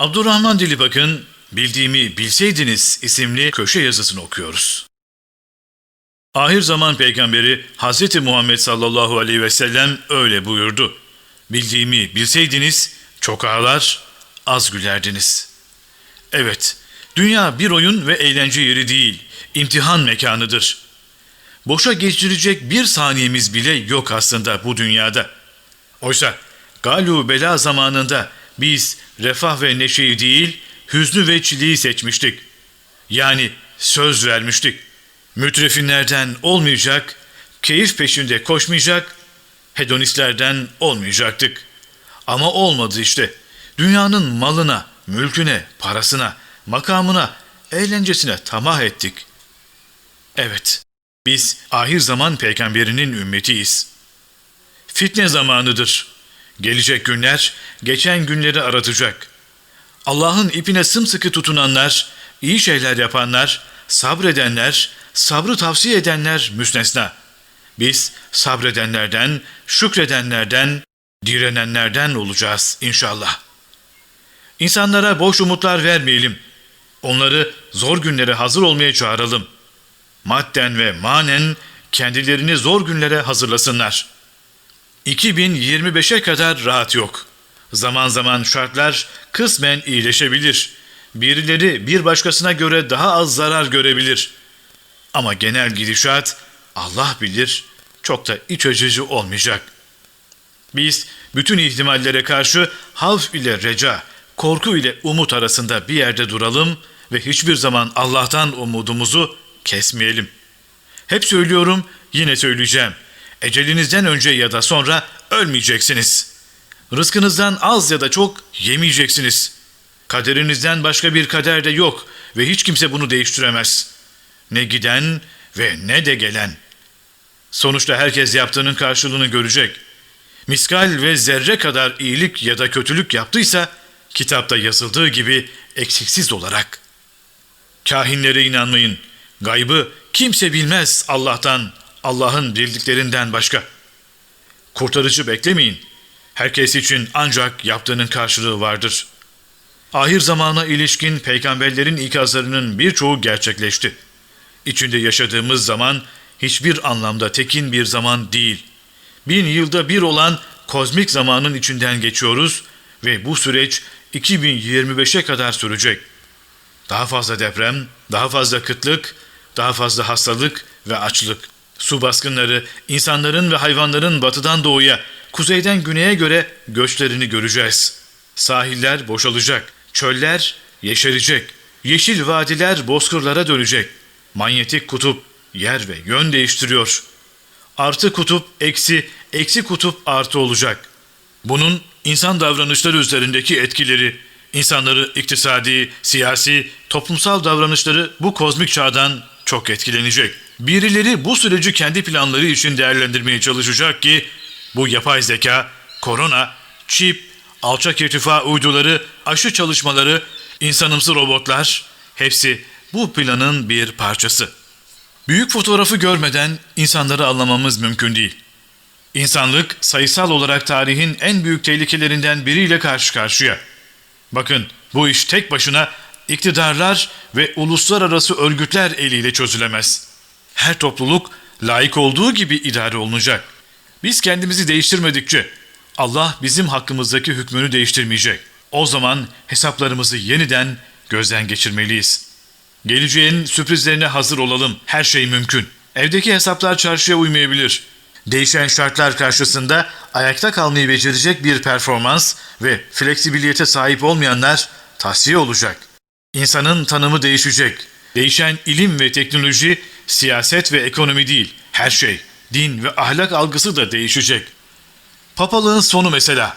Abdurrahman Dilibak'ın Bildiğimi Bilseydiniz isimli köşe yazısını okuyoruz. Ahir zaman peygamberi Hz. Muhammed sallallahu aleyhi ve sellem öyle buyurdu. Bildiğimi bilseydiniz çok ağlar, az gülerdiniz. Evet, dünya bir oyun ve eğlence yeri değil, imtihan mekanıdır. Boşa geçirecek bir saniyemiz bile yok aslında bu dünyada. Oysa galu bela zamanında biz refah ve neşeyi değil, hüznü ve çileyi seçmiştik. Yani söz vermiştik. Mütrefinlerden olmayacak, keyif peşinde koşmayacak, hedonistlerden olmayacaktık. Ama olmadı işte. Dünyanın malına, mülküne, parasına, makamına, eğlencesine tamah ettik. Evet, biz ahir zaman peygamberinin ümmetiyiz. Fitne zamanıdır. Gelecek günler, geçen günleri aratacak. Allah'ın ipine sımsıkı tutunanlar, iyi şeyler yapanlar, sabredenler, sabrı tavsiye edenler müstesna. Biz sabredenlerden, şükredenlerden, direnenlerden olacağız inşallah. İnsanlara boş umutlar vermeyelim. Onları zor günlere hazır olmaya çağıralım. Madden ve manen kendilerini zor günlere hazırlasınlar. 2025'e kadar rahat yok. Zaman zaman şartlar kısmen iyileşebilir. Birileri bir başkasına göre daha az zarar görebilir. Ama genel gidişat Allah bilir çok da iç açıcı olmayacak. Biz bütün ihtimallere karşı havf ile reca, korku ile umut arasında bir yerde duralım ve hiçbir zaman Allah'tan umudumuzu kesmeyelim. Hep söylüyorum, yine söyleyeceğim. Ecelinizden önce ya da sonra ölmeyeceksiniz. Rızkınızdan az ya da çok yemeyeceksiniz. Kaderinizden başka bir kader de yok ve hiç kimse bunu değiştiremez. Ne giden ve ne de gelen. Sonuçta herkes yaptığının karşılığını görecek. Miskal ve zerre kadar iyilik ya da kötülük yaptıysa, kitapta yazıldığı gibi eksiksiz olarak. Kahinlere inanmayın. Gaybı kimse bilmez Allah'tan, Allah'ın bildiklerinden başka. Kurtarıcı beklemeyin. Herkes için ancak yaptığının karşılığı vardır. Ahir zamana ilişkin peygamberlerin ikazlarının birçoğu gerçekleşti. İçinde yaşadığımız zaman hiçbir anlamda tekin bir zaman değil. Bin yılda bir olan kozmik zamanın içinden geçiyoruz ve bu süreç 2025'e kadar sürecek. Daha fazla deprem, daha fazla kıtlık, daha fazla hastalık ve açlık. Su baskınları, insanların ve hayvanların batıdan doğuya, kuzeyden güneye göre göçlerini göreceğiz. Sahiller boşalacak, çöller yeşerecek, yeşil vadiler bozkırlara dönecek. Manyetik kutup yer ve yön değiştiriyor. Artı kutup eksi, eksi kutup artı olacak. Bunun insan davranışları üzerindeki etkileri, insanları iktisadi, siyasi, toplumsal davranışları bu kozmik çağdan çok etkilenecek. Birileri bu süreci kendi planları için değerlendirmeye çalışacak ki bu yapay zeka, korona, çip, alçak irtifa uyduları, aşı çalışmaları, insanımsı robotlar hepsi bu planın bir parçası. Büyük fotoğrafı görmeden insanları anlamamız mümkün değil. İnsanlık sayısal olarak tarihin en büyük tehlikelerinden biriyle karşı karşıya. Bakın bu iş tek başına iktidarlar ve uluslararası örgütler eliyle çözülemez. Her topluluk layık olduğu gibi idare olunacak. Biz kendimizi değiştirmedikçe Allah bizim hakkımızdaki hükmünü değiştirmeyecek. O zaman hesaplarımızı yeniden gözden geçirmeliyiz. Geleceğin sürprizlerine hazır olalım. Her şey mümkün. Evdeki hesaplar çarşıya uymayabilir. Değişen şartlar karşısında ayakta kalmayı becerecek bir performans ve fleksibiliyete sahip olmayanlar tahsiye olacak. İnsanın tanımı değişecek. Değişen ilim ve teknoloji, siyaset ve ekonomi değil, her şey, din ve ahlak algısı da değişecek. Papalığın sonu mesela.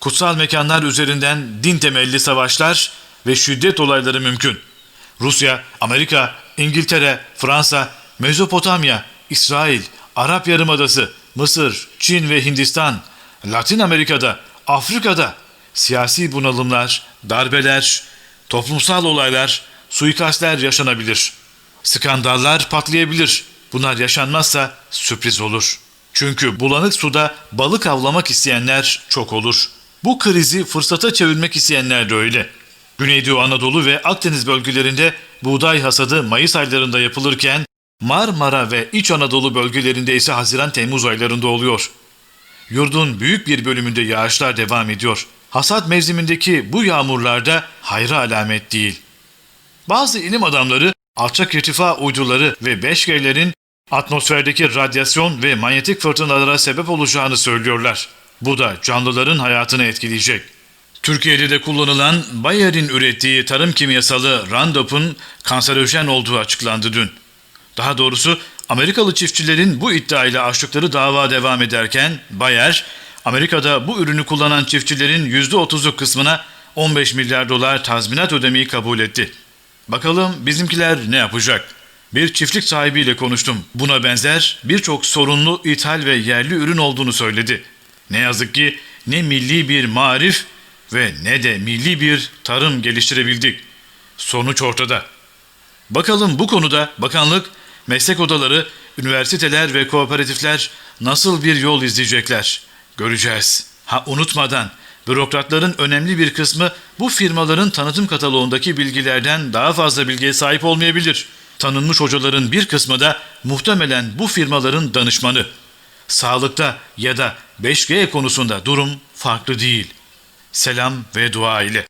Kutsal mekanlar üzerinden din temelli savaşlar ve şiddet olayları mümkün. Rusya, Amerika, İngiltere, Fransa, Mezopotamya, İsrail, Arap Yarımadası, Mısır, Çin ve Hindistan, Latin Amerika'da, Afrika'da siyasi bunalımlar, darbeler, toplumsal olaylar, suikastler yaşanabilir. Skandallar patlayabilir. Bunlar yaşanmazsa sürpriz olur. Çünkü bulanık suda balık avlamak isteyenler çok olur. Bu krizi fırsata çevirmek isteyenler de öyle. Güneydoğu Anadolu ve Akdeniz bölgelerinde buğday hasadı Mayıs aylarında yapılırken Marmara ve İç Anadolu bölgelerinde ise Haziran-Temmuz aylarında oluyor. Yurdun büyük bir bölümünde yağışlar devam ediyor. Hasat mevsimindeki bu yağmurlarda hayra alamet değil. Bazı ilim adamları alçak irtifa uyduları ve 5G'lerin atmosferdeki radyasyon ve manyetik fırtınalara sebep olacağını söylüyorlar. Bu da canlıların hayatını etkileyecek. Türkiye'de de kullanılan Bayer'in ürettiği tarım kimyasalı Roundup'un kanserojen olduğu açıklandı dün. Daha doğrusu Amerikalı çiftçilerin bu iddiayla açtıkları dava devam ederken Bayer, Amerika'da bu ürünü kullanan çiftçilerin %30'luk kısmına 15 milyar dolar tazminat ödemeyi kabul etti. Bakalım bizimkiler ne yapacak? Bir çiftlik sahibiyle konuştum. Buna benzer birçok sorunlu ithal ve yerli ürün olduğunu söyledi. Ne yazık ki ne milli bir marif ve ne de milli bir tarım geliştirebildik. Sonuç ortada. Bakalım bu konuda bakanlık, meslek odaları, üniversiteler ve kooperatifler nasıl bir yol izleyecekler? Göreceğiz. Ha unutmadan bürokratların önemli bir kısmı bu firmaların tanıtım kataloğundaki bilgilerden daha fazla bilgiye sahip olmayabilir. Tanınmış hocaların bir kısmı da muhtemelen bu firmaların danışmanı. Sağlıkta ya da 5G konusunda durum farklı değil. Selam ve dua ile.